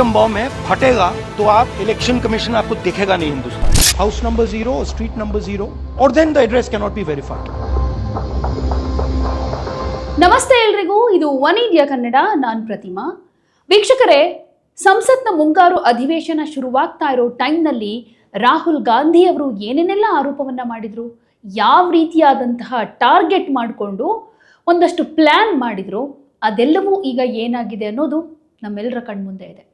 Atom bomb है फटेगा तो आप इलेक्शन कमीशन आपको दिखेगा नहीं Hindustan house number zero street number zero और then the address cannot be verified ನಮಸ್ತೆ ಎಲ್ರಿಗೂ ಇದು ಒನ್ ಇಂಡಿಯಾ ಕನ್ನಡ ನಾನು ಪ್ರತಿಮಾ ವೀಕ್ಷಕರೇ ಸಂಸತ್ನ ಮುಂಗಾರು ಅಧಿವೇಶನ ಶುರುವಾಗ್ತಾ ಇರೋ ಟೈಮ್ನಲ್ಲಿ ರಾಹುಲ್ ಗಾಂಧಿ ಅವರು ಏನೇನೆಲ್ಲ ಆರೋಪವನ್ನ ಮಾಡಿದ್ರು ಯಾವ ರೀತಿಯಾದಂತಹ ಟಾರ್ಗೆಟ್ ಮಾಡಿಕೊಂಡು ಒಂದಷ್ಟು ಪ್ಲ್ಯಾನ್ ಮಾಡಿದ್ರು ಅದೆಲ್ಲವೂ ಈಗ ಏನಾಗಿದೆ ಅನ್ನೋದು ನಮ್ಮೆಲ್ಲರ ಕಣ್ಮುಂದೆ ಇದೆ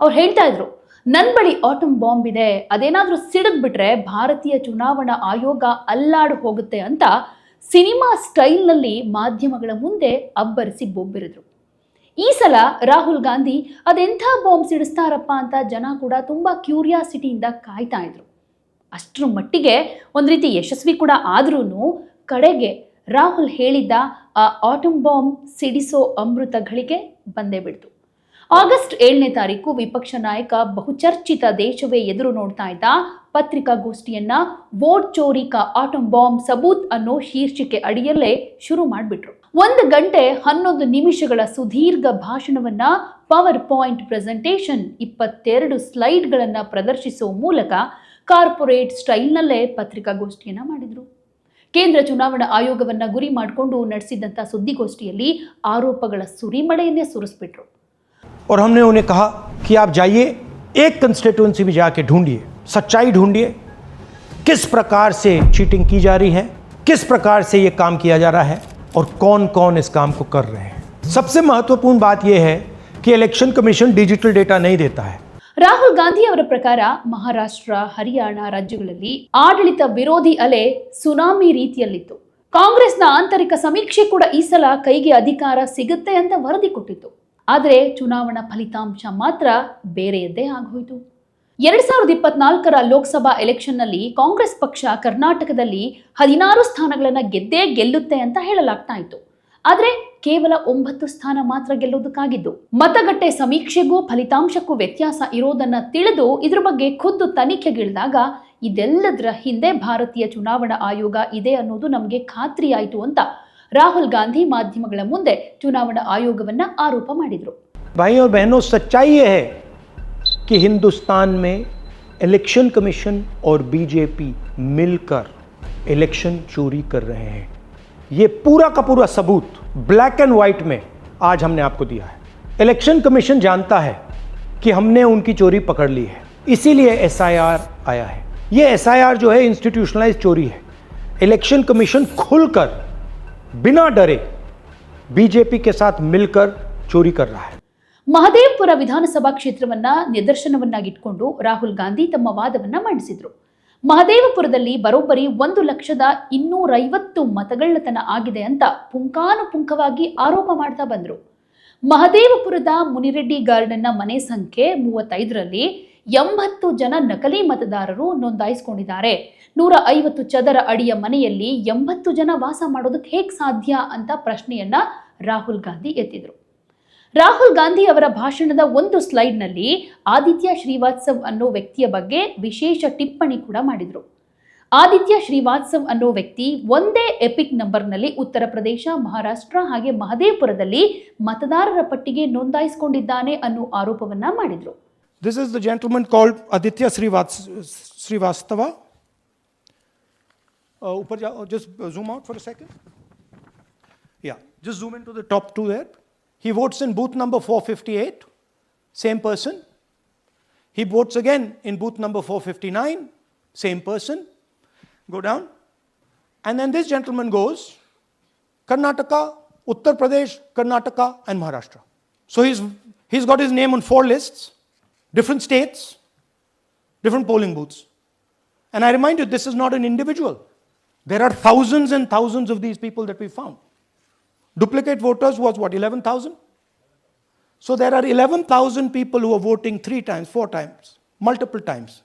ಅವ್ರು ಹೇಳ್ತಾ ಇದ್ರು ನನ್ನ ಬಳಿ ಆಟಮ್ ಬಾಂಬ್ ಇದೆ, ಅದೇನಾದರೂ ಸಿಡಿದ್ಬಿಟ್ರೆ ಭಾರತೀಯ ಚುನಾವಣಾ ಆಯೋಗ ಅಲ್ಲಾಡು ಹೋಗುತ್ತೆ ಅಂತ ಸಿನಿಮಾ ಸ್ಟೈಲ್ನಲ್ಲಿ ಮಾಧ್ಯಮಗಳ ಮುಂದೆ ಅಬ್ಬರಿಸಿ ಬೊಬ್ಬಿರಿದ್ರು. ಈ ಸಲ ರಾಹುಲ್ ಗಾಂಧಿ ಅದೆಂಥ ಬಾಂಬ್ ಸಿಡಿಸ್ತಾರಪ್ಪ ಅಂತ ಜನ ಕೂಡ ತುಂಬ ಕ್ಯೂರಿಯಾಸಿಟಿಯಿಂದ ಕಾಯ್ತಾ ಇದ್ರು. ಅಷ್ಟರ ಮಟ್ಟಿಗೆ ಒಂದು ರೀತಿ ಯಶಸ್ವಿ ಕೂಡ ಆದ್ರೂ ಕಡೆಗೆ ರಾಹುಲ್ ಹೇಳಿದ್ದ, ಆ ಆಟಮ್ ಬಾಂಬ್ ಸಿಡಿಸೋ ಅಮೃತ ಘಳಿಗೆ ಬಂದೇ ಬಿಡ್ತು. ಆಗಸ್ಟ್ ಏಳನೇ ತಾರೀಕು ವಿಪಕ್ಷ ನಾಯಕ ಬಹುಚರ್ಚಿತ ದೇಶವೇ ಎದುರು ನೋಡ್ತಾ ಇದ್ದ ಪತ್ರಿಕಾಗೋಷ್ಠಿಯನ್ನ ವೋಟ್ ಚೋರಿ ಕಾ ಆಟಮ್ ಬಾಂಬ್ ಸಬೂತ್ ಅನ್ನೋ ಶೀರ್ಷಿಕೆ ಅಡಿಯಲ್ಲೇ ಶುರು ಮಾಡಿಬಿಟ್ರು. ಒಂದು ಗಂಟೆ ಹನ್ನೊಂದು ನಿಮಿಷಗಳ ಸುದೀರ್ಘ ಭಾಷಣವನ್ನ ಪವರ್ ಪಾಯಿಂಟ್ ಪ್ರೆಸೆಂಟೇಷನ್ ಇಪ್ಪತ್ತೆರಡು ಸ್ಲೈಡ್ಗಳನ್ನ ಪ್ರದರ್ಶಿಸುವ ಮೂಲಕ ಕಾರ್ಪೊರೇಟ್ ಸ್ಟೈಲ್ನಲ್ಲೇ ಪತ್ರಿಕಾಗೋಷ್ಠಿಯನ್ನ ಮಾಡಿದ್ರು. ಕೇಂದ್ರ ಚುನಾವಣಾ ಆಯೋಗವನ್ನ ಗುರಿ ಮಾಡಿಕೊಂಡು ನಡೆಸಿದಂಥ ಸುದ್ದಿಗೋಷ್ಠಿಯಲ್ಲಿ ಆರೋಪಗಳ ಸುರಿಮಳೆಯನ್ನೇ ಸುರಿಸ್ಬಿಟ್ರು. और हमने उन्हें कहा कि आप जाइए एक कंस्टिट्यूंसी में जाके ढूंढिए सच्चाई ढूंढिए किस प्रकार से चीटिंग की जा रही है किस प्रकार से ये काम किया जा रहा है और कौन कौन इस काम को कर रहे हैं सबसे महत्वपूर्ण बात यह है कि इलेक्शन कमीशन डिजिटल डेटा नहीं देता है ರಾಹುಲ್ ಗಾಂಧಿ ಅವರ ಪ್ರಕಾರ ಮಹಾರಾಷ್ಟ್ರ ಹರಿಯಾಣ ರಾಜ್ಯಗಳಲ್ಲಿ ಆಡಳಿತ ವಿರೋಧಿ ಅಲೆ ಸುನಾಮಿ ರೀತಿಯಲ್ಲಿತ್ತು ಕಾಂಗ್ರೆಸ್ನ ಆಂತರಿಕ ಸಮೀಕ್ಷೆ ಕೂಡ ಈ ಸಲ ಕೈಗೆ ಅಧಿಕಾರ ಸಿಗುತ್ತೆ ಅಂತ ವರದಿ ಕೊಟ್ಟಿತ್ತು ಆದರೆ ಚುನಾವಣಾ ಫಲಿತಾಂಶ ಮಾತ್ರ ಬೇರೆಯದ್ದೇ ಆಗೋಯಿತು. ಎರಡ್ ಸಾವಿರದ ಇಪ್ಪತ್ನಾಲ್ಕರ ಲೋಕಸಭಾ ಎಲೆಕ್ಷನ್ನಲ್ಲಿ ಕಾಂಗ್ರೆಸ್ ಪಕ್ಷ ಕರ್ನಾಟಕದಲ್ಲಿ ಹದಿನಾರು ಸ್ಥಾನಗಳನ್ನು ಗೆದ್ದೇ ಗೆಲ್ಲುತ್ತೆ ಅಂತ ಹೇಳಲಾಗ್ತಾ ಇತ್ತು. ಆದರೆ ಕೇವಲ ಒಂಬತ್ತು ಸ್ಥಾನ ಮಾತ್ರ ಗೆಲ್ಲೋದಕ್ಕಾಗಿದ್ದು ಮತಗಟ್ಟೆ ಸಮೀಕ್ಷೆಗೂ ಫಲಿತಾಂಶಕ್ಕೂ ವ್ಯತ್ಯಾಸ ಇರೋದನ್ನ ತಿಳಿದು ಇದ್ರ ಬಗ್ಗೆ ಖುದ್ದು ತನಿಖೆಗಿಳಿದಾಗ ಇದೆಲ್ಲದರ ಹಿಂದೆ ಭಾರತೀಯ ಚುನಾವಣಾ ಆಯೋಗ ಇದೆ ಅನ್ನೋದು ನಮಗೆ ಖಾತ್ರಿಯಾಯಿತು ಅಂತ ರಾಹುಲ್ ಗಾಂಧಿ ಮಾಧ್ಯಮಗಳ ಮುಂದೆ ಚುನಾವಣಾ ಆಯೋಗವನ್ನ ಆರೋಪ ಮಾಡಿದ್ರು भाई और बहनों सच्चाई ये है कि हिंदुस्तान में इलेक्शन कमीशन और बीजेपी मिलकर इलेक्शन चोरी कर रहे हैं ये पूरा का पूरा सबूत ब्लैक एंड वाइट में आज हमने आपको दिया है इलेक्शन कमीशन जानता है कि हमने उनकी चोरी पकड़ ली है इसीलिए एसआईआर आया है ये एसआईआर जो है इंस्टीट्यूशनलाइज चोरी है इलेक्शन कमीशन खुलकर बिना डरे बीजेपी के साथ मिलकर चोरी कर रहा है ಮಹದೇವಪುರ ವಿಧಾನಸಭಾ ಕ್ಷೇತ್ರವನ್ನ ನಿದರ್ಶನವನ್ನಾಗಿಟ್ಕೊಂಡು ರಾಹುಲ್ ಗಾಂಧಿ ತಮ್ಮ ವಾದವನ್ನ ಮಂಡಿಸಿದ್ರು ಮಹದೇವಪುರದಲ್ಲಿ ಬರೋಬ್ಬರಿ ಒಂದು ಲಕ್ಷದ ಇನ್ನೂರೈವತ್ತು ಮತಗಳ್ಳತನ ಆಗಿದೆ ಅಂತ ಪುಂಖಾನುಪುಂಖವಾಗಿ ಆರೋಪ ಮಾಡ್ತಾ ಬಂದ್ರು ಮಹದೇವಪುರದ ಮುನಿರೆಡ್ಡಿ ಗಾರ್ಡನ್ನ ಮನೆ ಸಂಖ್ಯೆ ಮೂವತ್ತೈದರಲ್ಲಿ ಎಂಬತ್ತು ಜನ ನಕಲಿ ಮತದಾರರು ನೋಂದಾಯಿಸಿಕೊಂಡಿದ್ದಾರೆ. ನೂರ ಐವತ್ತು ಚದರ ಅಡಿಯ ಮನೆಯಲ್ಲಿ ಎಂಬತ್ತು ಜನ ವಾಸ ಮಾಡೋದಕ್ಕೆ ಹೇಗೆ ಸಾಧ್ಯ ಅಂತ ಪ್ರಶ್ನೆಯನ್ನ ರಾಹುಲ್ ಗಾಂಧಿ ಎತ್ತಿದ್ರು. ರಾಹುಲ್ ಗಾಂಧಿ ಅವರ ಭಾಷಣದ ಒಂದು ಸ್ಲೈಡ್ನಲ್ಲಿ ಆದಿತ್ಯ ಶ್ರೀವಾತ್ಸವ್ ಅನ್ನೋ ವ್ಯಕ್ತಿಯ ಬಗ್ಗೆ ವಿಶೇಷ ಟಿಪ್ಪಣಿ ಕೂಡ ಮಾಡಿದರು. ಆದಿತ್ಯ ಶ್ರೀವಾತ್ಸವ್ ಅನ್ನೋ ವ್ಯಕ್ತಿ ಒಂದೇ ಎಪಿಕ್ ನಂಬರ್ನಲ್ಲಿ ಉತ್ತರ ಪ್ರದೇಶ, ಮಹಾರಾಷ್ಟ್ರ ಹಾಗೆ ಮಹದೇವಪುರದಲ್ಲಿ ಮತದಾರರ ಪಟ್ಟಿಗೆ ನೋಂದಾಯಿಸಿಕೊಂಡಿದ್ದಾನೆ ಅನ್ನೋ ಆರೋಪವನ್ನ ಮಾಡಿದ್ರು. This is the gentleman called Aditya Srivastava. Uh, uh just uh, zoom out for a second. Yeah, just zoom into the top two there. He votes in booth number 458, same person. He votes again in booth number 459, same person. Go down. And then this gentleman goes Karnataka, Uttar Pradesh, Karnataka, and Maharashtra. So he's, he's got his name on four lists different states, different polling booths. And I remind you, this is not an individual. There are thousands and thousands of these people that we found. Duplicate voters was what, 11,000? So there are 11,000 people who are voting three times, four times, multiple times.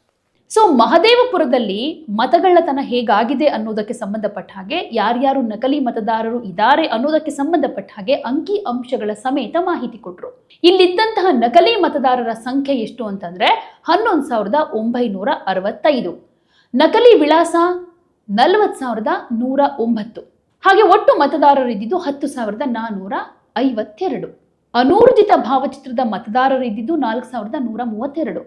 So ಮಹದೇವಪುರದಲ್ಲಿ ಮತಗಳ್ಳತನ ಹೇಗಾಗಿದೆ ಅನ್ನೋದಕ್ಕೆ ಸಂಬಂಧಪಟ್ಟ ಹಾಗೆ ಯಾರ್ಯಾರು ನಕಲಿ ಮತದಾರರು ಇದ್ದಾರೆ ಅನ್ನೋದಕ್ಕೆ ಸಂಬಂಧಪಟ್ಟ ಹಾಗೆ ಅಂಕಿ ಅಂಶಗಳ ಸಮೇತ ಮಾಹಿತಿ ಕೊಟ್ರು ಇಲ್ಲಿದ್ದಂತಹ ನಕಲಿ ಮತದಾರರ ಸಂಖ್ಯೆ ಎಷ್ಟು ಅಂತಂದ್ರೆ ಹನ್ನೊಂದು ಸಾವಿರದ ಒಂಬೈನೂರ ಅರವತ್ತೈದು ನಕಲಿ ವಿಳಾಸ ನಲವತ್ತು ಸಾವಿರದ ನೂರ ಒಂಬತ್ತು ಹಾಗೆ ಒಟ್ಟು ಮತದಾರರಿದ್ದಿದ್ದು ಹತ್ತು ಸಾವಿರದ ನಾನ್ನೂರ ಐವತ್ತೆರಡು ಅನೂರ್ಜಿತ ಭಾವಚಿತ್ರದ ಮತದಾರರಿದ್ದಿದ್ದು ನಾಲ್ಕು ಸಾವಿರದ ನೂರ ಮೂವತ್ತೆರಡು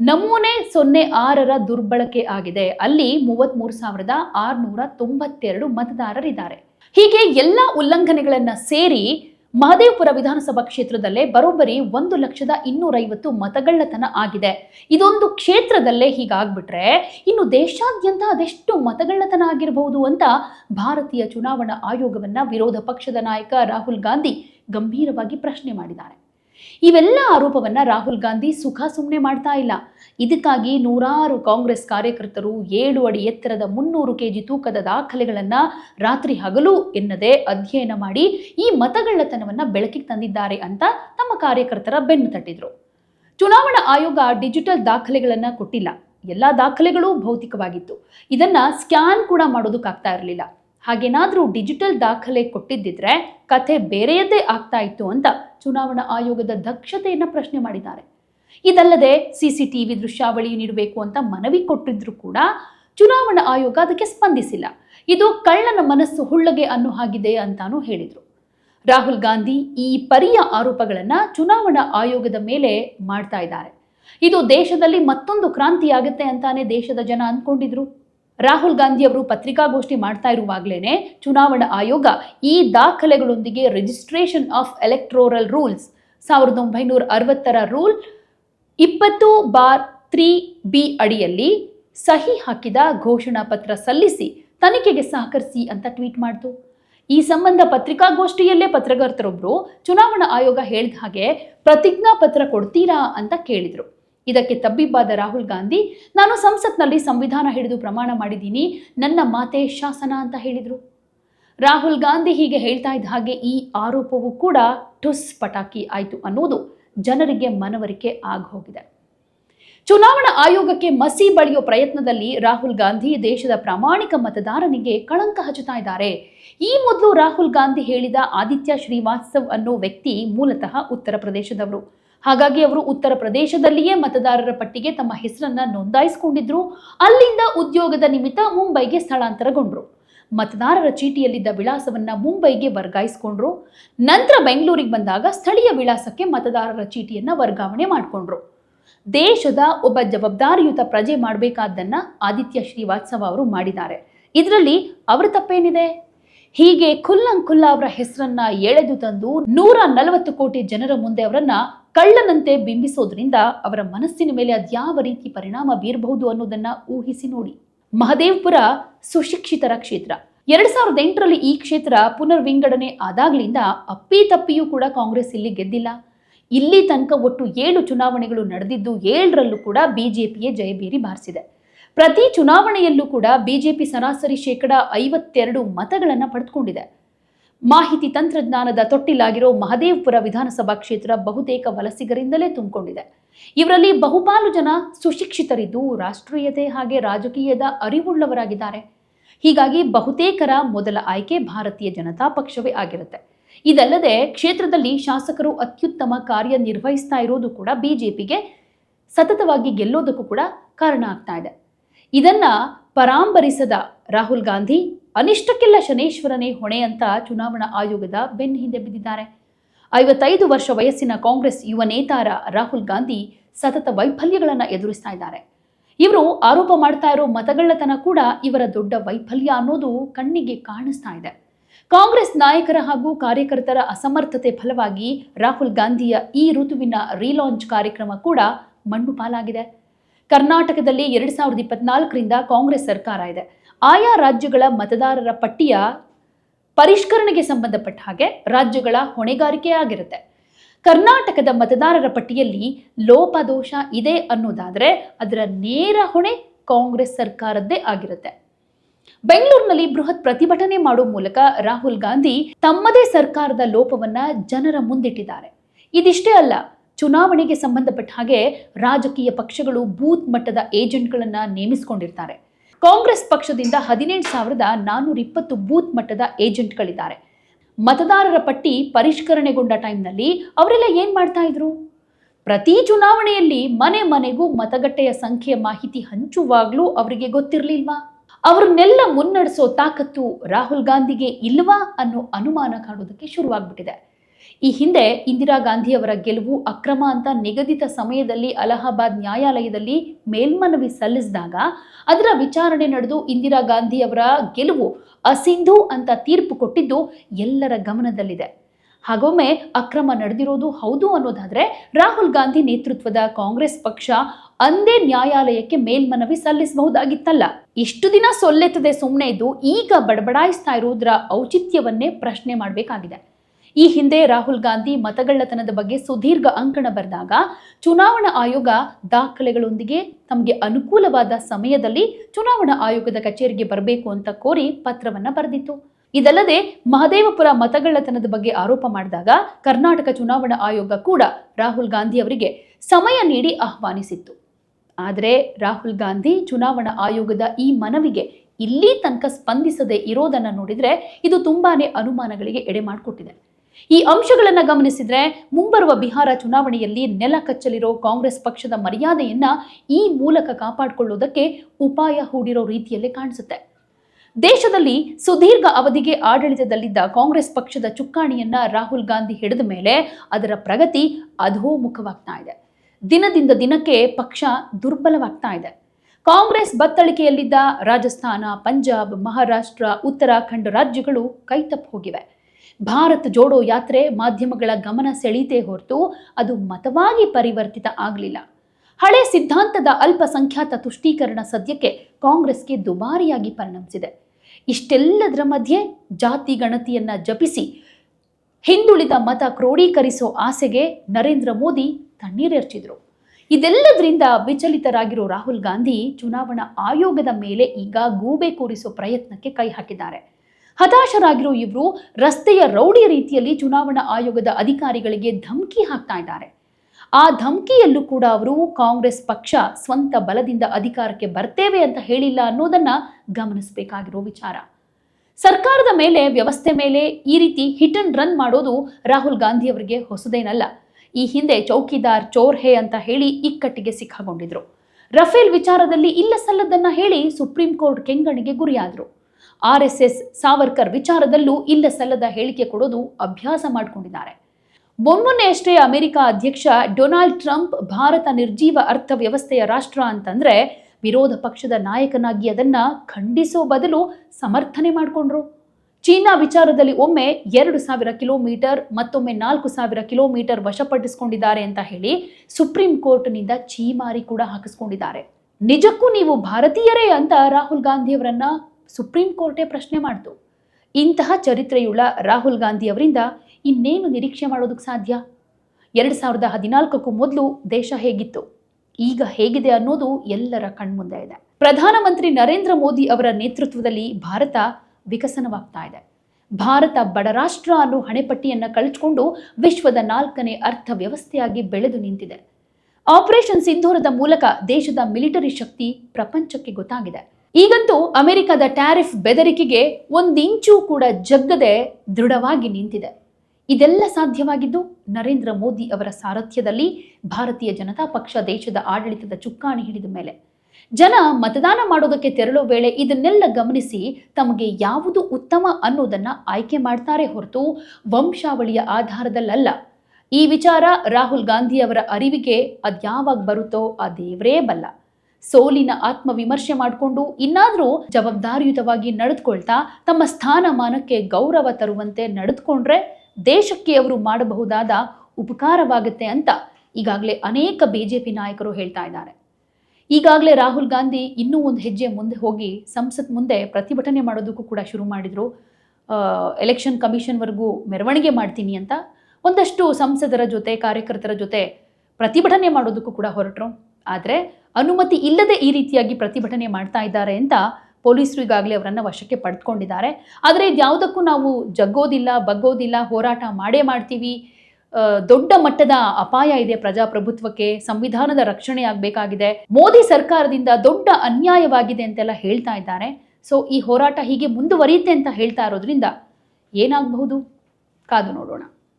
ನಮೂನೆ ಸೊನ್ನೆ ಆರರ ದುರ್ಬಳಕೆ ಆಗಿದೆ. ಅಲ್ಲಿ ಮೂವತ್ಮೂರು ಸಾವಿರದ ಆರುನೂರ ತೊಂಬತ್ತೆರಡು ಮತದಾರರಿದ್ದಾರೆ. ಹೀಗೆ ಎಲ್ಲ ಉಲ್ಲಂಘನೆಗಳನ್ನ ಸೇರಿ ಮಹದೇವಪುರ ವಿಧಾನಸಭಾ ಕ್ಷೇತ್ರದಲ್ಲೇ ಬರೋಬ್ಬರಿ ಒಂದು ಲಕ್ಷದ ಇನ್ನೂರೈವತ್ತು ಮತಗಳ್ಳತನ ಆಗಿದೆ. ಇದೊಂದು ಕ್ಷೇತ್ರದಲ್ಲೇ ಹೀಗಾಗ್ಬಿಟ್ರೆ ಇನ್ನು ದೇಶಾದ್ಯಂತ ಅದೆಷ್ಟು ಮತಗಳ್ಳತನ ಆಗಿರಬಹುದು ಅಂತ ಭಾರತೀಯ ಚುನಾವಣಾ ಆಯೋಗವನ್ನ ವಿರೋಧ ಪಕ್ಷದ ನಾಯಕ ರಾಹುಲ್ ಗಾಂಧಿ ಗಂಭೀರವಾಗಿ ಪ್ರಶ್ನೆ ಮಾಡಿದ್ದಾರೆ. ಇವೆಲ್ಲ ಆರೋಪವನ್ನ ರಾಹುಲ್ ಗಾಂಧಿ ಸುಖ ಸುಮ್ಮನೆ ಮಾಡ್ತಾ ಇಲ್ಲ. ಇದಕ್ಕಾಗಿ ನೂರಾರು ಕಾಂಗ್ರೆಸ್ ಕಾರ್ಯಕರ್ತರು ಏಳು ಅಡಿ ಎತ್ತರದ ಮುನ್ನೂರು ಕೆಜಿ ತೂಕದ ದಾಖಲೆಗಳನ್ನು ರಾತ್ರಿ ಹಗಲು ಎನ್ನದೆ ಅಧ್ಯಯನ ಮಾಡಿ ಈ ಮತಗಳ್ಳತನವನ್ನು ಬೆಳಕಿಗೆ ತಂದಿದ್ದಾರೆ ಅಂತ ತಮ್ಮ ಕಾರ್ಯಕರ್ತರ ಬೆನ್ನು ತಟ್ಟಿದ್ರು. ಚುನಾವಣಾ ಆಯೋಗ ಡಿಜಿಟಲ್ ದಾಖಲೆಗಳನ್ನು ಕೊಟ್ಟಿಲ್ಲ. ಎಲ್ಲ ದಾಖಲೆಗಳು ಭೌತಿಕವಾಗಿತ್ತು. ಇದನ್ನ ಸ್ಕ್ಯಾನ್ ಕೂಡ ಮಾಡೋದಕ್ಕಾಗ್ತಾ ಇರಲಿಲ್ಲ. ಹಾಗೇನಾದ್ರೂ ಡಿಜಿಟಲ್ ದಾಖಲೆ ಕೊಟ್ಟಿದ್ದಿದ್ರೆ ಕಥೆ ಬೇರೆಯದ್ದೇ ಆಗ್ತಾ ಇತ್ತು ಅಂತ ಚುನಾವಣಾ ಆಯೋಗದ ದಕ್ಷತೆಯನ್ನು ಪ್ರಶ್ನೆ ಮಾಡಿದ್ದಾರೆ. ಇದಲ್ಲದೆ ಸಿಸಿಟಿವಿ ದೃಶ್ಯಾವಳಿ ನೀಡಬೇಕು ಅಂತ ಮನವಿ ಕೊಟ್ಟಿದ್ರು ಕೂಡ ಚುನಾವಣಾ ಆಯೋಗ ಅದಕ್ಕೆ ಸ್ಪಂದಿಸಿಲ್ಲ. ಇದು ಕಳ್ಳನ ಮನಸ್ಸು ಹುಳ್ಳಗೆ ಅನ್ನೋ ಹಾಗಿದೆ ಅಂತಾನೂ ಹೇಳಿದರು. ರಾಹುಲ್ ಗಾಂಧಿ ಈ ಪರಿಯ ಆರೋಪಗಳನ್ನು ಚುನಾವಣಾ ಆಯೋಗದ ಮೇಲೆ ಮಾಡ್ತಾ ಇದ್ದಾರೆ. ಇದು ದೇಶದಲ್ಲಿ ಮತ್ತೊಂದು ಕ್ರಾಂತಿ ಆಗುತ್ತೆ ಅಂತಾನೆ ದೇಶದ ಜನ ಅಂದ್ಕೊಂಡಿದ್ರು. ರಾಹುಲ್ ಗಾಂಧಿ ಅವರು ಪತ್ರಿಕಾಗೋಷ್ಠಿ ಮಾಡ್ತಾ ಇರುವಾಗಲೇ ಚುನಾವಣಾ ಆಯೋಗ ಈ ದಾಖಲೆಗಳೊಂದಿಗೆ ರಿಜಿಸ್ಟ್ರೇಷನ್ ಆಫ್ ಎಲೆಕ್ಟ್ರೋರಲ್ ರೂಲ್ಸ್ ಸಾವಿರದ ಒಂಬೈನೂರ ಅರವತ್ತರ ರೂಲ್ ಇಪ್ಪತ್ತು ಬಾರ್ ತ್ರೀ ಬಿ ಅಡಿಯಲ್ಲಿ ಸಹಿ ಹಾಕಿದ ಘೋಷಣಾ ಪತ್ರ ಸಲ್ಲಿಸಿ ತನಿಖೆಗೆ ಸಹಕರಿಸಿ ಅಂತ ಟ್ವೀಟ್ ಮಾಡಿತು. ಈ ಸಂಬಂಧ ಪತ್ರಿಕಾಗೋಷ್ಠಿಯಲ್ಲೇ ಪತ್ರಕರ್ತರೊಬ್ಬರು ಚುನಾವಣಾ ಆಯೋಗ ಹೇಳಿದ ಹಾಗೆ ಪ್ರತಿಜ್ಞಾ ಪತ್ರ ಕೊಡ್ತೀರಾ? ಅಂತ ಕೇಳಿದರು. ಇದಕ್ಕೆ ತಬ್ಬಿಬ್ಬಾದ ರಾಹುಲ್ ಗಾಂಧಿ, ನಾನು ಸಂಸತ್ನಲ್ಲಿ ಸಂವಿಧಾನ ಹಿಡಿದು ಪ್ರಮಾಣ ಮಾಡಿದ್ದೀನಿ, ನನ್ನ ಮಾತೆ ಶಾಸನ ಅಂತ ಹೇಳಿದರು. ರಾಹುಲ್ ಗಾಂಧಿ ಹೀಗೆ ಹೇಳ್ತಾ ಇದ್ದ ಹಾಗೆ ಈ ಆರೋಪವು ಕೂಡ ಠುಸ್ ಪಟಾಕಿ ಆಯಿತು ಅನ್ನೋದು ಜನರಿಗೆ ಮನವರಿಕೆ ಆಗೋಗಿದೆ ಚುನಾವಣಾ ಆಯೋಗಕ್ಕೆ ಮಸಿ ಬಳಿಯೋ ಪ್ರಯತ್ನದಲ್ಲಿ ರಾಹುಲ್ ಗಾಂಧಿ ದೇಶದ ಪ್ರಾಮಾಣಿಕ ಮತದಾರನಿಗೆ ಕಳಂಕ ಹಚ್ಚುತ್ತಾ ಇದ್ದಾರೆ. ಈ ಮೊದಲು ರಾಹುಲ್ ಗಾಂಧಿ ಹೇಳಿದ ಆದಿತ್ಯ ಶ್ರೀವಾತ್ಸವ್ ಅನ್ನೋ ವ್ಯಕ್ತಿ ಮೂಲತಃ ಉತ್ತರ ಪ್ರದೇಶದವರು. ಹಾಗಾಗಿ ಅವರು ಉತ್ತರ ಪ್ರದೇಶದಲ್ಲಿಯೇ ಮತದಾರರ ಪಟ್ಟಿಗೆ ತಮ್ಮ ಹೆಸರನ್ನ ನೋಂದಾಯಿಸಿಕೊಂಡಿದ್ರು. ಅಲ್ಲಿಂದ ಉದ್ಯೋಗದ ನಿಮಿತ್ತ ಮುಂಬೈಗೆ ಸ್ಥಳಾಂತರಗೊಂಡ್ರು. ಮತದಾರರ ಚೀಟಿಯಲ್ಲಿದ್ದ ವಿಳಾಸವನ್ನ ಮುಂಬೈಗೆ ವರ್ಗಾಯಿಸಿಕೊಂಡ್ರು. ನಂತರ ಬೆಂಗಳೂರಿಗೆ ಬಂದಾಗ ಸ್ಥಳೀಯ ವಿಳಾಸಕ್ಕೆ ಮತದಾರರ ಚೀಟಿಯನ್ನ ವರ್ಗಾವಣೆ ಮಾಡಿಕೊಂಡ್ರು. ದೇಶದ ಒಬ್ಬ ಜವಾಬ್ದಾರಿಯುತ ಪ್ರಜೆ ಮಾಡಬೇಕಾದ್ದನ್ನ ಆದಿತ್ಯ ಶ್ರೀವಾತ್ಸವ ಅವರು ಮಾಡಿದ್ದಾರೆ. ಇದರಲ್ಲಿ ಅವರ ತಪ್ಪೇನಿದೆ? ಹೀಗೆ ಖುಲ್ಲಂಖುಲ್ಲ ಅವರ ಹೆಸರನ್ನ ಎಳೆದು ತಂದು ನೂರ ನಲವತ್ತು ಕೋಟಿ ಜನರ ಮುಂದೆ ಅವರನ್ನ ಕಳ್ಳನಂತೆ ಬಿಂಬಿಸೋದ್ರಿಂದ ಅವರ ಮನಸ್ಸಿನ ಮೇಲೆ ಅದ್ಯಾವ ರೀತಿ ಪರಿಣಾಮ ಬೀರಬಹುದು ಅನ್ನೋದನ್ನ ಊಹಿಸಿ ನೋಡಿ. ಮಹದೇವ್ಪುರ ಸುಶಿಕ್ಷಿತರ ಕ್ಷೇತ್ರ. ಎರಡ್ ಸಾವಿರದ ಎಂಟರಲ್ಲಿ ಈ ಕ್ಷೇತ್ರ ಪುನರ್ವಿಂಗಡಣೆ ಆದಾಗ್ಲಿಂದ ಅಪ್ಪಿ ತಪ್ಪಿಯೂ ಕೂಡ ಕಾಂಗ್ರೆಸ್ ಇಲ್ಲಿ ಗೆದ್ದಿಲ್ಲ. ಇಲ್ಲಿ ತನಕ ಒಟ್ಟು ಏಳು ಚುನಾವಣೆಗಳು ನಡೆದಿದ್ದು ಏಳರಲ್ಲೂ ಕೂಡ ಬಿಜೆಪಿಯೇ ಜಯಬೇರಿ ಬಾರಿಸಿದೆ. ಪ್ರತಿ ಚುನಾವಣೆಯಲ್ಲೂ ಕೂಡ ಬಿಜೆಪಿ ಸರಾಸರಿ ಶೇಕಡ ಐವತ್ತೆರಡು ಮತಗಳನ್ನು ಪಡೆದುಕೊಂಡಿದೆ ಮಾಹಿತಿ ತಂತ್ರಜ್ಞಾನದ ತೊಟ್ಟಿಲಾಗಿರೋ ಮಹದೇವ್ಪುರ ವಿಧಾನಸಭಾ ಕ್ಷೇತ್ರ ಬಹುತೇಕ ವಲಸಿಗರಿಂದಲೇ ತುಂಬಿಕೊಂಡಿದೆ. ಇವರಲ್ಲಿ ಬಹುಪಾಲು ಜನ ಸುಶಿಕ್ಷಿತರಿದ್ದು ರಾಷ್ಟ್ರೀಯತೆ ಹಾಗೆ ರಾಜಕೀಯದ ಅರಿವುಳ್ಳವರಾಗಿದ್ದಾರೆ. ಹೀಗಾಗಿ ಬಹುತೇಕರ ಮೊದಲ ಆಯ್ಕೆ ಭಾರತೀಯ ಜನತಾ ಪಕ್ಷವೇ ಆಗಿರುತ್ತೆ. ಇದಲ್ಲದೆ ಕ್ಷೇತ್ರದಲ್ಲಿ ಶಾಸಕರು ಅತ್ಯುತ್ತಮ ಕಾರ್ಯನಿರ್ವಹಿಸ್ತಾ ಇರೋದು ಕೂಡ ಬಿಜೆಪಿಗೆ ಸತತವಾಗಿ ಗೆಲ್ಲೋದಕ್ಕೂ ಕೂಡ ಕಾರಣ ಆಗ್ತಾ ಇದೆ. ಇದನ್ನ ಪರಾಂಬರಿಸದ ರಾಹುಲ್ ಗಾಂಧಿ ಅನಿಷ್ಟಕ್ಕೆಲ್ಲ ಶನೇಶ್ವರನೇ ಹೊಣೆ ಅಂತ ಚುನಾವಣಾ ಆಯೋಗದ ಬೆನ್ನ ಹಿಂದೆ ಬಿದ್ದಿದ್ದಾರೆ. ಐವತ್ತೈದು ವರ್ಷ ವಯಸ್ಸಿನ ಕಾಂಗ್ರೆಸ್ ಯುವ ನೇತಾರ ರಾಹುಲ್ ಗಾಂಧಿ ಸತತ ವೈಫಲ್ಯಗಳನ್ನು ಎದುರಿಸ್ತಾ ಇದ್ದಾರೆ. ಇವರು ಆರೋಪ ಮಾಡ್ತಾ ಇರೋ ಮತಗಳ್ಳತನ ಕೂಡ ಇವರ ದೊಡ್ಡ ವೈಫಲ್ಯ ಅನ್ನೋದು ಕಣ್ಣಿಗೆ ಕಾಣಿಸ್ತಾ ಇದೆ. ಕಾಂಗ್ರೆಸ್ ನಾಯಕರ ಹಾಗೂ ಕಾರ್ಯಕರ್ತರ ಅಸಮರ್ಥತೆ ಫಲವಾಗಿ ರಾಹುಲ್ ಗಾಂಧಿಯ ಈ ಋತುವಿನ ರೀಲಾಂಚ್ ಕಾರ್ಯಕ್ರಮ ಕೂಡ ಮಣ್ಣು ಪಾಲಾಗಿದೆ. ಕರ್ನಾಟಕದಲ್ಲಿ ಎರಡ್ ಸಾವಿರದ ಇಪ್ಪತ್ನಾಲ್ಕರಿಂದ ಕಾಂಗ್ರೆಸ್ ಸರ್ಕಾರ ಇದೆ. ಆಯಾ ರಾಜ್ಯಗಳ ಮತದಾರರ ಪಟ್ಟಿಯ ಪರಿಷ್ಕರಣೆಗೆ ಸಂಬಂಧಪಟ್ಟ ಹಾಗೆ ರಾಜ್ಯಗಳ ಹೊಣೆಗಾರಿಕೆ ಆಗಿರುತ್ತೆ ಕರ್ನಾಟಕದ ಮತದಾರರ ಪಟ್ಟಿಯಲ್ಲಿ ಲೋಪದೋಷ ಇದೆ ಅನ್ನೋದಾದ್ರೆ ಅದರ ನೇರ ಹೊಣೆ ಕಾಂಗ್ರೆಸ್ ಸರ್ಕಾರದ್ದೇ ಆಗಿರುತ್ತೆ. ಬೆಂಗಳೂರಿನಲ್ಲಿ ಬೃಹತ್ ಪ್ರತಿಭಟನೆ ಮಾಡುವ ಮೂಲಕ ರಾಹುಲ್ ಗಾಂಧಿ ತಮ್ಮದೇ ಸರ್ಕಾರದ ಲೋಪವನ್ನ ಜನರ ಮುಂದಿಟ್ಟಿದ್ದಾರೆ. ಇದಿಷ್ಟೇ ಅಲ್ಲ, ಚುನಾವಣೆಗೆ ಸಂಬಂಧಪಟ್ಟ ಹಾಗೆ ರಾಜಕೀಯ ಪಕ್ಷಗಳು ಬೂತ್ ಮಟ್ಟದ ಏಜೆಂಟ್ಗಳನ್ನ ನೇಮಿಸಿಕೊಂಡಿರ್ತಾರೆ. ಕಾಂಗ್ರೆಸ್ ಪಕ್ಷದಿಂದ ಹದಿನೆಂಟು ಸಾವಿರದ ನಾನ್ನೂರ ಇಪ್ಪತ್ತು ಬೂತ್ ಮಟ್ಟದ ಏಜೆಂಟ್ಗಳಿದ್ದಾರೆ. ಮತದಾರರ ಪಟ್ಟಿ ಪರಿಷ್ಕರಣೆಗೊಂಡ ಟೈಮ್ನಲ್ಲಿ ಅವರೆಲ್ಲ ಏನ್ ಮಾಡ್ತಾ ಇದ್ರು? ಪ್ರತಿ ಚುನಾವಣೆಯಲ್ಲಿ ಮನೆ ಮನೆಗೂ ಮತಗಟ್ಟೆಯ ಸಂಖ್ಯೆಯ ಮಾಹಿತಿ ಹಂಚುವಾಗ್ಲೂ ಅವರಿಗೆ ಗೊತ್ತಿರಲಿಲ್ವಾ? ಅವ್ರನ್ನೆಲ್ಲ ಮುನ್ನಡೆಸೋ ತಾಕತ್ತು ರಾಹುಲ್ ಗಾಂಧಿಗೆ ಇಲ್ವಾ ಅನ್ನೋ ಅನುಮಾನ ಕಾಡೋದಕ್ಕೆ ಶುರುವಾಗ್ಬಿಟ್ಟಿದೆ. ಈ ಹಿಂದೆ ಇಂದಿರಾ ಗಾಂಧಿಯವರ ಗೆಲುವು ಅಕ್ರಮ ಅಂತ ನಿಗದಿತ ಸಮಯದಲ್ಲಿ ಅಲಹಾಬಾದ್ ನ್ಯಾಯಾಲಯದಲ್ಲಿ ಮೇಲ್ಮನವಿ ಸಲ್ಲಿಸಿದಾಗ ಅದರ ವಿಚಾರಣೆ ನಡೆದು ಇಂದಿರಾ ಗಾಂಧಿಯವರ ಗೆಲುವು ಅಸಿಂಧು ಅಂತ ತೀರ್ಪು ಕೊಟ್ಟಿದ್ದು ಎಲ್ಲರ ಗಮನದಲ್ಲಿದೆ. ಹಾಗೊಮ್ಮೆ ಅಕ್ರಮ ನಡೆದಿರೋದು ಹೌದು ಅನ್ನೋದಾದ್ರೆ ರಾಹುಲ್ ಗಾಂಧಿ ನೇತೃತ್ವದ ಕಾಂಗ್ರೆಸ್ ಪಕ್ಷ ಅಂದೇ ನ್ಯಾಯಾಲಯಕ್ಕೆ ಮೇಲ್ಮನವಿ ಸಲ್ಲಿಸಬಹುದಾಗಿತ್ತಲ್ಲ. ಇಷ್ಟು ದಿನ ಸೊಲ್ಲೆತ್ತದೆ ಸುಮ್ಮನೆ ಇದ್ದು ಈಗ ಬಡಬಡಾಯಿಸ್ತಾ ಇರುವುದರ ಔಚಿತ್ಯವನ್ನೇ ಪ್ರಶ್ನೆ ಮಾಡಬೇಕಾಗಿದೆ. ಈ ಹಿಂದೆ ರಾಹುಲ್ ಗಾಂಧಿ ಮತಗಳ್ಳತನದ ಬಗ್ಗೆ ಸುದೀರ್ಘ ಅಂಕಣ ಬರೆದಾಗ ಚುನಾವಣಾ ಆಯೋಗ ದಾಖಲೆಗಳೊಂದಿಗೆ ತಮಗೆ ಅನುಕೂಲವಾದ ಸಮಯದಲ್ಲಿ ಚುನಾವಣಾ ಆಯೋಗದ ಕಚೇರಿಗೆ ಬರಬೇಕು ಅಂತ ಕೋರಿ ಪತ್ರವನ್ನ ಬರೆದಿತ್ತು. ಇದಲ್ಲದೆ ಮಹದೇವಪುರ ಮತಗಳ್ಳತನದ ಬಗ್ಗೆ ಆರೋಪ ಮಾಡಿದಾಗ ಕರ್ನಾಟಕ ಚುನಾವಣಾ ಆಯೋಗ ಕೂಡ ರಾಹುಲ್ ಗಾಂಧಿ ಅವರಿಗೆ ಸಮಯ ನೀಡಿ ಆಹ್ವಾನಿಸಿತ್ತು. ಆದರೆ ರಾಹುಲ್ ಗಾಂಧಿ ಚುನಾವಣಾ ಆಯೋಗದ ಈ ಮನವಿಗೆ ಇಲ್ಲಿ ತನಕ ಸ್ಪಂದಿಸದೆ ಇರೋದನ್ನು ನೋಡಿದರೆ ಇದು ತುಂಬಾನೇ ಅನುಮಾನಗಳಿಗೆ ಎಡೆ ಮಾಡಿಕೊಟ್ಟಿದೆ. ಈ ಅಂಶಗಳನ್ನು ಗಮನಿಸಿದರೆ ಮುಂಬರುವ ಬಿಹಾರ ಚುನಾವಣೆಯಲ್ಲಿ ನೆಲ ಕಚ್ಚಲಿರೋ ಕಾಂಗ್ರೆಸ್ ಪಕ್ಷದ ಮರ್ಯಾದೆಯನ್ನ ಈ ಮೂಲಕ ಕಾಪಾಡಿಕೊಳ್ಳುವುದಕ್ಕೆ ಉಪಾಯ ಹೂಡಿರೋ ರೀತಿಯಲ್ಲೇ ಕಾಣಿಸುತ್ತೆ. ದೇಶದಲ್ಲಿ ಸುದೀರ್ಘ ಅವಧಿಗೆ ಆಡಳಿತದಲ್ಲಿದ್ದ ಕಾಂಗ್ರೆಸ್ ಪಕ್ಷದ ಚುಕ್ಕಾಣಿಯನ್ನ ರಾಹುಲ್ ಗಾಂಧಿ ಹಿಡಿದ ಮೇಲೆ ಅದರ ಪ್ರಗತಿ ಅಧೋಮುಖವಾಗ್ತಾ ಇದೆ. ದಿನದಿಂದ ದಿನಕ್ಕೆ ಪಕ್ಷ ದುರ್ಬಲವಾಗ್ತಾ ಇದೆ. ಕಾಂಗ್ರೆಸ್ ಬತ್ತಳಿಕೆಯಲ್ಲಿದ್ದ ರಾಜಸ್ಥಾನ, ಪಂಜಾಬ್, ಮಹಾರಾಷ್ಟ್ರ, ಉತ್ತರಾಖಂಡ್ ರಾಜ್ಯಗಳು ಕೈತಪ್ಪು ಹೋಗಿವೆ. ಭಾರತ್ ಜೋಡೋ ಯಾತ್ರೆ ಮಾಧ್ಯಮಗಳ ಗಮನ ಸೆಳೀತೇ ಹೊರತು ಅದು ಮತವಾಗಿ ಪರಿವರ್ತಿತ ಆಗಲಿಲ್ಲ. ಹಳೆ ಸಿದ್ಧಾಂತದ ಅಲ್ಪಸಂಖ್ಯಾತ ತುಷ್ಟೀಕರಣ ಸದ್ಯಕ್ಕೆ ಕಾಂಗ್ರೆಸ್ಗೆ ದುಬಾರಿಯಾಗಿ ಪರಿಣಮಿಸಿದೆ. ಇಷ್ಟೆಲ್ಲದರ ಮಧ್ಯೆ ಜಾತಿ ಗಣತಿಯನ್ನ ಜಪಿಸಿ ಹಿಂದುಳಿದ ಮತ ಕ್ರೋಢೀಕರಿಸೋ ಆಸೆಗೆ ನರೇಂದ್ರ ಮೋದಿ ತಣ್ಣೀರೆರ್ಚಿದ್ರು. ಇದೆಲ್ಲದರಿಂದ ವಿಚಲಿತರಾಗಿರೋ ರಾಹುಲ್ ಗಾಂಧಿ ಚುನಾವಣಾ ಆಯೋಗದ ಮೇಲೆ ಈಗ ಗೂಬೆ ಕೂರಿಸೋ ಪ್ರಯತ್ನಕ್ಕೆ ಕೈ ಹಾಕಿದ್ದಾರೆ. ಹತಾಶರಾಗಿರೋ ಇವರು ರಸ್ತೆಯ ರೌಡಿ ರೀತಿಯಲ್ಲಿ ಚುನಾವಣಾ ಆಯೋಗದ ಅಧಿಕಾರಿಗಳಿಗೆ ಧಮಕಿ ಹಾಕ್ತಾ ಇದ್ದಾರೆ. ಆ ಧಮಕಿಯಲ್ಲೂ ಕೂಡ ಅವರು ಕಾಂಗ್ರೆಸ್ ಪಕ್ಷ ಸ್ವಂತ ಬಲದಿಂದ ಅಧಿಕಾರಕ್ಕೆ ಬರ್ತೇವೆ ಅಂತ ಹೇಳಿಲ್ಲ ಅನ್ನೋದನ್ನ ಗಮನಿಸಬೇಕಾಗಿರೋ ವಿಚಾರ. ಸರ್ಕಾರದ ಮೇಲೆ, ವ್ಯವಸ್ಥೆ ಮೇಲೆ ಈ ರೀತಿ ಹಿಟ್ ಅಂಡ್ ರನ್ ಮಾಡೋದು ರಾಹುಲ್ ಗಾಂಧಿ ಅವರಿಗೆ ಹೊಸದೇನಲ್ಲ. ಈ ಹಿಂದೆ ಚೌಕಿದಾರ್ ಚೋರ್ ಹೇ ಅಂತ ಹೇಳಿ ಇಕ್ಕಟ್ಟಿಗೆ ಸಿಕ್ಕಾಗೊಂಡಿದ್ರು ರಫೇಲ್ ವಿಚಾರದಲ್ಲಿ ಇಲ್ಲ ಸಲ್ಲದನ್ನ ಹೇಳಿ ಸುಪ್ರೀಂ ಕೋರ್ಟ್ ಕೆಂಗಣಿಗೆ ಗುರಿಯಾದರು. ಆರ್ ಎಸ್ ಎಸ್ ಸಾವರ್ಕರ್ ವಿಚಾರದಲ್ಲೂ ಇಲ್ಲ ಸಲ್ಲದ ಹೇಳಿಕೆ ಕೊಡೋದು ಅಭ್ಯಾಸ ಮಾಡಿಕೊಂಡಿದ್ದಾರೆ. ಮೊನ್ಮೊನ್ನೆಯಷ್ಟೇ ಅಮೆರಿಕ ಅಧ್ಯಕ್ಷ ಡೊನಾಲ್ಡ್ ಟ್ರಂಪ್ ಭಾರತ ನಿರ್ಜೀವ ಅರ್ಥವ್ಯವಸ್ಥೆಯ ರಾಷ್ಟ್ರ ಅಂತಂದ್ರೆ ವಿರೋಧ ಪಕ್ಷದ ನಾಯಕನಾಗಿ ಅದನ್ನ ಖಂಡಿಸೋ ಬದಲು ಸಮರ್ಥನೆ ಮಾಡಿಕೊಂಡ್ರು. ಚೀನಾ ವಿಚಾರದಲ್ಲಿ ಒಮ್ಮೆ ಎರಡು ಸಾವಿರ ಕಿಲೋಮೀಟರ್, ಮತ್ತೊಮ್ಮೆ ನಾಲ್ಕು ಸಾವಿರ ಕಿಲೋಮೀಟರ್ ವಶಪಡಿಸಿಕೊಂಡಿದ್ದಾರೆ ಅಂತ ಹೇಳಿ ಸುಪ್ರೀಂ ಕೋರ್ಟ್ನಿಂದ ಚೀಮಾರಿ ಕೂಡ ಹಾಕಿಸ್ಕೊಂಡಿದ್ದಾರೆ. ನಿಜಕ್ಕೂ ನೀವು ಭಾರತೀಯರೇ ಅಂತ ರಾಹುಲ್ ಗಾಂಧಿಯವರನ್ನ ಸುಪ್ರೀಂ ಕೋರ್ಟೇ ಪ್ರಶ್ನೆ ಮಾಡ್ತು. ಇಂತಹ ಚರಿತ್ರೆಯುಳ್ಳ ರಾಹುಲ್ ಗಾಂಧಿ ಅವರಿಂದ ಇನ್ನೇನು ನಿರೀಕ್ಷೆ ಮಾಡೋದಕ್ಕೆ ಸಾಧ್ಯ? ಎರಡು ಸಾವಿರದ ಹದಿನಾಲ್ಕಕ್ಕೂ ಮೊದಲು ದೇಶ ಹೇಗಿತ್ತು? ಈಗ ಹೇಗಿದೆ ಅನ್ನೋದು ಎಲ್ಲರ ಕಣ್ಮುಂದೆ ಇದೆ. ಪ್ರಧಾನಮಂತ್ರಿ ನರೇಂದ್ರ ಮೋದಿ ಅವರ ನೇತೃತ್ವದಲ್ಲಿ ಭಾರತ ವಿಕಸನವಾಗ್ತಾ ಇದೆ. ಭಾರತ ಬಡ ರಾಷ್ಟ್ರ ಅನ್ನೋ ಹಣೆಪಟ್ಟಿಯನ್ನು ಕಳಚಿಕೊಂಡು ವಿಶ್ವದ ನಾಲ್ಕನೇ ಅರ್ಥವ್ಯವಸ್ಥೆಯಾಗಿ ಬೆಳೆದು ನಿಂತಿದೆ. ಆಪರೇಷನ್ ಸಿಂಧೂರದ ಮೂಲಕ ದೇಶದ ಮಿಲಿಟರಿ ಶಕ್ತಿ ಪ್ರಪಂಚಕ್ಕೆ ಗೊತ್ತಾಗಿದೆ. ಈಗಂತೂ ಅಮೆರಿಕದ ಟ್ಯಾರಿಫ್ ಬೆದರಿಕೆಗೆ ಒಂದಿಂಚೂ ಕೂಡ ಜಗ್ಗದೆ ದೃಢವಾಗಿ ನಿಂತಿದೆ. ಇದೆಲ್ಲ ಸಾಧ್ಯವಾಗಿದ್ದು ನರೇಂದ್ರ ಮೋದಿ ಅವರ ಸಾರಥ್ಯದಲ್ಲಿ ಭಾರತೀಯ ಜನತಾ ಪಕ್ಷ ದೇಶದ ಆಡಳಿತದ ಚುಕ್ಕಾಣಿ ಹಿಡಿದ ಮೇಲೆ. ಜನ ಮತದಾನ ಮಾಡೋದಕ್ಕೆ ತೆರಳೋ ವೇಳೆ ಇದನ್ನೆಲ್ಲ ಗಮನಿಸಿ ತಮಗೆ ಯಾವುದು ಉತ್ತಮ ಅನ್ನೋದನ್ನ ಆಯ್ಕೆ ಮಾಡ್ತಾರೆ ಹೊರತು ವಂಶಾವಳಿಯ ಆಧಾರದಲ್ಲಲ್ಲ. ಈ ವಿಚಾರ ರಾಹುಲ್ ಗಾಂಧಿ ಅವರ ಅರಿವಿಗೆ ಅದ್ಯಾವಾಗ ಬರುತ್ತೋ ಆ ದೇವರೇ ಬಲ್ಲ. ಸೋಲಿನ ಆತ್ಮವಿಮರ್ಶೆ ಮಾಡಿಕೊಂಡು ಇನ್ನಾದರೂ ಜವಾಬ್ದಾರಿಯುತವಾಗಿ ನಡೆದುಕೊಳ್ತಾ ತಮ್ಮ ಸ್ಥಾನಮಾನಕ್ಕೆ ಗೌರವ ತರುವಂತೆ ನಡೆದುಕೊಂಡ್ರೆ ದೇಶಕ್ಕೆ ಅವರು ಮಾಡಬಹುದಾದ ಉಪಕಾರವಾಗುತ್ತೆ ಅಂತ ಈಗಾಗಲೇ ಅನೇಕ ಬಿಜೆಪಿ ನಾಯಕರು ಹೇಳ್ತಾ ಇದ್ದಾರೆ. ಈಗಾಗಲೇ ರಾಹುಲ್ ಗಾಂಧಿ ಇನ್ನೂ ಒಂದು ಹೆಜ್ಜೆ ಮುಂದೆ ಹೋಗಿ ಸಂಸತ್ ಮುಂದೆ ಪ್ರತಿಭಟನೆ ಮಾಡೋದಕ್ಕೂ ಕೂಡ ಶುರು ಮಾಡಿದರು. ಎಲೆಕ್ಷನ್ ಕಮಿಷನ್ವರೆಗೂ ಮೆರವಣಿಗೆ ಮಾಡ್ತೀನಿ ಅಂತ ಒಂದಷ್ಟು ಸಂಸದರ ಜೊತೆ, ಕಾರ್ಯಕರ್ತರ ಜೊತೆ ಪ್ರತಿಭಟನೆ ಮಾಡೋದಕ್ಕೂ ಕೂಡ ಹೊರಟರು. ಆದರೆ ಅನುಮತಿ ಇಲ್ಲದೆ ಈ ರೀತಿಯಾಗಿ ಪ್ರತಿಭಟನೆ ಮಾಡ್ತಾ ಇದ್ದಾರೆ ಅಂತ ಪೊಲೀಸರು ಈಗಾಗಲೇ ಅವರನ್ನು ವಶಕ್ಕೆ ಪಡೆದುಕೊಂಡಿದ್ದಾರೆ ಆದರೆ ಇದ್ಯಾವುದಕ್ಕೂ ನಾವು ಜಗ್ಗೋದಿಲ್ಲ, ಬಗ್ಗೋದಿಲ್ಲ, ಹೋರಾಟ ಮಾಡೇ ಮಾಡ್ತೀವಿ. ದೊಡ್ಡ ಮಟ್ಟದ ಅಪಾಯ ಇದೆ ಪ್ರಜಾಪ್ರಭುತ್ವಕ್ಕೆ, ಸಂವಿಧಾನದ ರಕ್ಷಣೆ ಆಗಬೇಕಾಗಿದೆ. ಮೋದಿ ಸರ್ಕಾರದಿಂದ ದೊಡ್ಡ ಅನ್ಯಾಯವಾಗಿದೆ ಅಂತೆಲ್ಲ ಹೇಳ್ತಾ ಇದ್ದಾರೆ. ಸೊ ಈ ಹೋರಾಟ ಹೀಗೆ ಮುಂದುವರಿಯುತ್ತೆ ಅಂತ ಹೇಳ್ತಾ ಇರೋದ್ರಿಂದ ಏನಾಗಬಹುದು? ಕಾದು ನೋಡೋಣ.